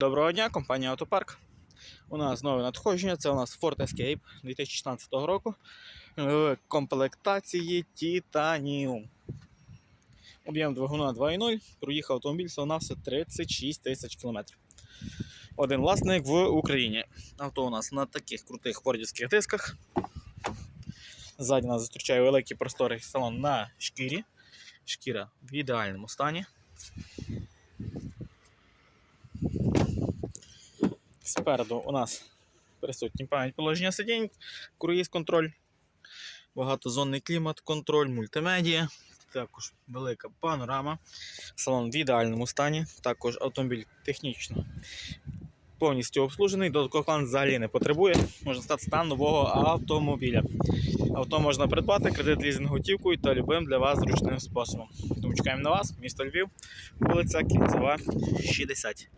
Доброго дня, компанія Автопарк. У нас нове надходження. Це у нас Ford Escape 2016 року в комплектації Titanium. Об'єм двигуна 2.0. Проїхав автомобіль все 36 тисяч кілометрів. Один власник в Україні. Авто у нас на таких крутих фордівських дисках. Ззаді нас зустрічає великий просторий салон на шкірі. Шкіра в ідеальному стані. Спереду у нас присутні пам'ять положення сидінь, круїз контроль, багатозонний клімат, контроль, мультимедія, також велика панорама, салон в ідеальному стані, також автомобіль технічно повністю обслужений, додаткових план взагалі не потребує. Можна стати стан нового автомобіля. Авто можна придбати, кредит лізинг готівкою та любим для вас зручним способом. Тому чекаємо на вас, місто Львів, вулиця Кільцева, 60.